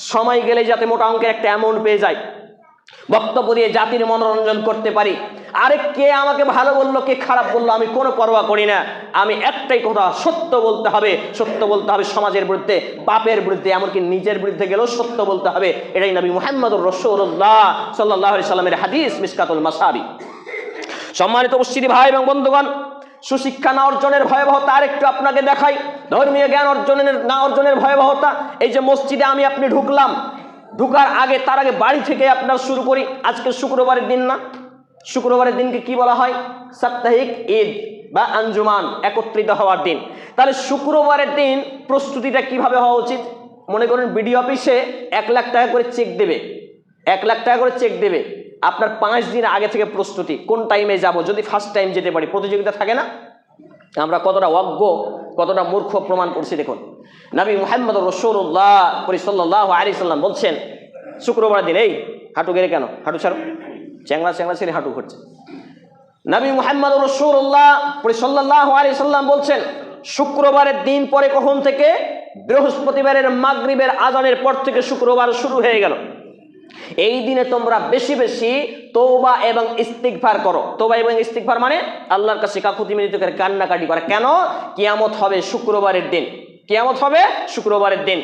সময় গেলে যাতে মোটা অঙ্কের একটা অ্যামাউন্ট পেয়ে যায়। বক্তব্য দিয়ে জাতির মনোরঞ্জন করতে পারি। আরে কে আমাকে ভালো বলল, কে খারাপ বলল, আমি কোনো পরোয়া করি না। আমি একটাই কথা, সত্য বলতে হবে। সত্য বলতে হবে সমাজের বিরুদ্ধে পাপের বিরুদ্ধে, এমনকি নিজের বিরুদ্ধে গেলেও সত্য বলতে হবে। এটাই নবী মোহাম্মদুর রসুল্লাহ সাল্লাহ সাল্লামের হাদিস মিসকাতুল মাসাবি। সম্মানিত উপস্থিতি ভাই এবং বন্ধুগণ সুশিক্ষা না অর্জনের ভয়াবহতা আরেকটু আপনাকে দেখাই। ধর্মীয় জ্ঞান অর্জনের না অর্জনের ভয়াবহতা, এই যে মসজিদে আমি আপনি ঢুকলাম, ঢুকার আগে, তার আগে বাড়ি থেকে আপনার শুরু করি। আজকে শুক্রবারের দিন না? শুক্রবারের দিনকে কি বলা হয়? সাপ্তাহিক ঈদ বা আঞ্জুমান, একত্রিত হওয়ার দিন। তাহলে শুক্রবারের দিন প্রস্তুতিটা কীভাবে হওয়া উচিত? মনে করেন, বিডিও অফিসে এক লাখ টাকা করে চেক দেবে। এক লাখ টাকা করে চেক দেবে। আপনার পাঁচ দিন আগে থেকে প্রস্তুতি, কোন টাইমে যাব, যদি ফার্স্ট টাইম যেতে পারি, প্রতিযোগিতা থাকে না? আমরা কতটা অজ্ঞ, কতটা মূর্খ প্রমাণ করছি দেখুন। নবী মোহাম্মদ রসৌল্লাহ পরিসল্লাহ আলী সাল্লাম বলছেন শুক্রবার দিন, এই, হাঁটু গেড়ে কেন? হাঁটু ছাড়ো। চ্যাংলা চ্যাংলা ছেড়ে হাঁটু ঘুরছে। নবী মোহাম্মদ রসৌল্লাহ পরিসল্লাহ আলী সাল্লাম বলছেন, শুক্রবারের দিন পরে কখন থেকে বৃহস্পতিবারের মাগরিবের আজানের পর থেকে শুক্রবার শুরু হয়ে গেল? এই দিনে তোমরা বেশি বেশি তৌবা এবং ইস্তিকভার করো। তোবা এবং ইস্তিকভার মানে আল্লাহর কাছে কাকুতি মিলিত করে কান্নাকাটি করে। কেন? কিয়ামত হবে শুক্রবারের দিন। কিয়ামত হবে শুক্রবারের দিন।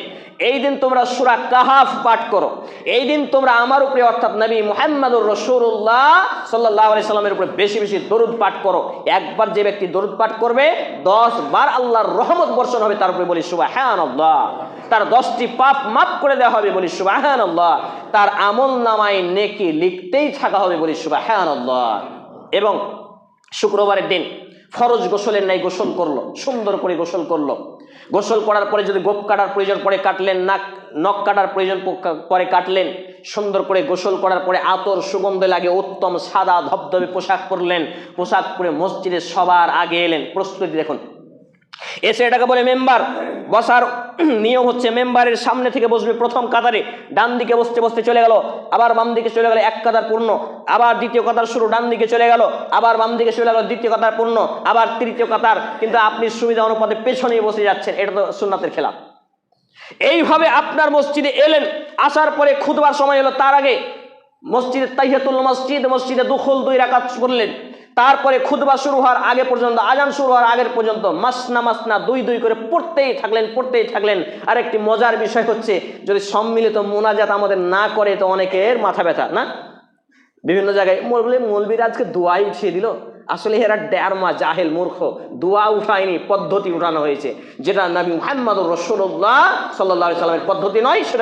এই দিন তোমরা সুরা কাহাফ পাঠ করো। এই দিন তোমরা আমার উপরে, অর্থাৎ নবী মুহাম্মদুর রসুল্লাহ সাল্লাহ সাল্লামের উপরে বেশি বেশি দরুদ পাঠ করো। একবার যে ব্যক্তি দরুদ পাঠ করবে, দশ বার আল্লাহর রহমত বর্ষণ হবে, তার উপরে বলি সুবাহ তার দশটি পাপ মাফ করে দেওয়া হবে, বলি সুবাহান তার আমল নামায় নেকি লিখতেই থাকা হবে, বলি সুবাহান এবং শুক্রবারের দিন ফরজ গোসলের নাই গোসল করল, সুন্দর করে গোসল করল। গোসল করার পরে যদি গোপ কাটার প্রয়োজন পরে কাটলেন নাক, নখ কাটার প্রয়োজন পরে কাটলেন, সুন্দর করে গোসল করার পরে আতর সুগন্ধ লাগে, উত্তম সাদা ধবধবে পোশাক পরলেন, পোশাক পরে মসজিদে সবার আগে এলেন। প্রস্তুতি দেখুন। এসে এটাকে বলে মেম্বার, বসার নিয়ম হচ্ছে মেম্বারের সামনে থেকে বসবে প্রথম কাতারে, ডান দিকে বসতে বসতে চলে গেল, আবার বাম দিকে চলে গেল, এক কাতার পূর্ণ, আবার দ্বিতীয় কাতার শুরু, ডান দিকে চলে গেল, আবার বাম দিকে চলে গেল, দ্বিতীয় কাতার পূর্ণ, আবার তৃতীয় কাতার, কিন্তু আপনি সুবিধা অনুপাতে পেছনেই বসে যাচ্ছেন, এটা তো সুন্নাতের খেলা। এইভাবে আপনার মসজিদে এলেন, আসার পরে খুদবার সময় হলো, তার আগে মসজিদে তাইহাতুল মসজিদ, মসজিদে দুখল দুই রাকাত করলেন তারপরে খুদবা শুরু হওয়ার আগে পর্যন্ত আজান শুরু হওয়ার আগের পর্যন্ত মাসনা মাসনা দুই দুই করে পড়তেই থাকলেন পড়তেই থাকলেন। আর একটি মজার বিষয় হচ্ছে, যদি সম্মিলিত মোনাজাত আমাদের না করে, তো অনেকের মাথা ব্যথা, না? বিভিন্ন জায়গায় বলে মৌলবীর আজকে দোয়াই উঠিয়ে দিল। আসলে এরা ড্যারমা জাহেল, মূর্খ। দোয়া উঠায়নি, পদ্ধতি উঠানো হয়েছে। যেটা নবী মুহাম্মদ রসুল্লাহ সাল্লাহ সাল্লামের পদ্ধতি নয়, সেটা